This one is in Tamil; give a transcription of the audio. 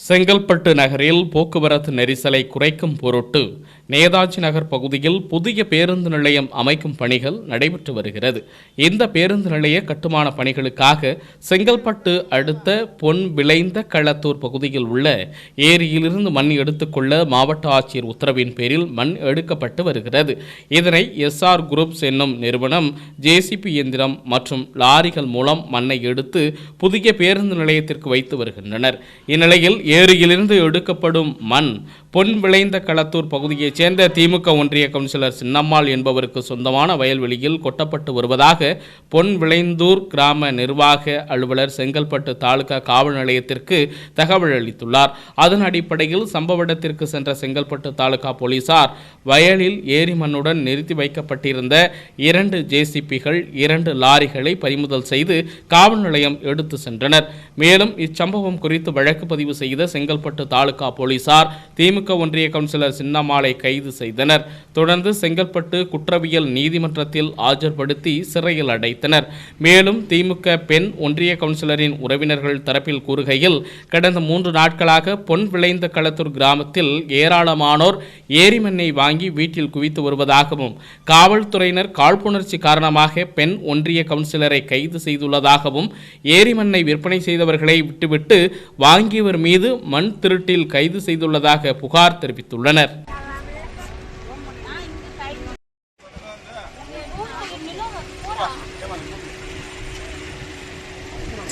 செங்கல்பட்டு நகரில் போக்குவரத்து நெரிசலை குறைக்கும் பொருட்டு நேதாஜி நகர் பகுதியில் புதிய பேருந்து நிலையம் அமைக்கும் பணிகள் நடைபெற்று வருகிறது. இந்த பேருந்து நிலைய கட்டுமான பணிகளுக்காக செங்கல்பட்டு அடுத்த பொன் விளைந்த களத்தூர் பகுதியில் உள்ள ஏரியிலிருந்து மண் எடுத்துக்கொள்ள மாவட்ட ஆட்சியர் உத்தரவின் பேரில் மண் எடுக்கப்பட்டு வருகிறது. இதனை எஸ்ஆர் குரூப்ஸ் என்னும் நிறுவனம் ஜேசிபி இயந்திரம் மற்றும் லாரிகள் மூலம் மண்ணை எடுத்து புதிய பேருந்து நிலையத்திற்கு வைத்து வருகின்றனர். இந்நிலையில் ஏரியிலிருந்து எடுக்கப்படும் மண் பொன் விளைந்த களத்தூர் பகுதியைச் சேர்ந்த திமுக ஒன்றிய கவுன்சிலர் சின்னம்மாள் என்பவருக்கு சொந்தமான வயல்வெளியில் கொட்டப்பட்டு வருவதாக பொன் விளைந்தூர் கிராம நிர்வாக அலுவலர் செங்கல்பட்டு தாலுகா காவல் நிலையத்திற்கு தகவல் அளித்துள்ளார். அதன் அடிப்படையில் சம்பவ இடத்திற்கு சென்ற செங்கல்பட்டு தாலுகா போலீசார் வயலில் ஏரி மண்ணுடன் நிறுத்தி வைக்கப்பட்டிருந்த இரண்டு ஜேசிபிகள் இரண்டு லாரிகளை பறிமுதல் செய்து காவல் நிலையம் எடுத்து சென்றனர். மேலும் இச்சம்பவம் குறித்து வழக்கு பதிவு செய்த செங்கல்பட்டு தாலுகா போலீசார் திமுக ஒன்றிய கவுன்சிலர் சின்னம்மாளை கைது செய்தனர். தொடர்ந்து செங்கல்பட்டு குற்றவியல் நீதிமன்றத்தில் ஆஜர்படுத்தி சிறையில் அடைத்தனர். மேலும் திமுக பெண் ஒன்றிய கவுன்சிலரின் உறவினர்கள் தரப்பில் கூறுகையில் கடந்த மூன்று நாட்களாக பொன் விளைந்த களத்தூர் கிராமத்தில் ஏராளமானோர் ஏரிமண்ணை வாங்கி வீட்டில் குவித்து வருவதாகவும் காவல்துறையினர் காழ்ப்புணர்ச்சி காரணமாக பெண் ஒன்றிய கவுன்சிலரை கைது செய்துள்ளதாகவும் ஏரிமண்ணை விற்பனை செய்தவர்களை விட்டுவிட்டு வாங்கியவர் மீது மண் திருட்டில் கைது செய்துள்ளதாக புகார் தெரிவித்துள்ளனர்.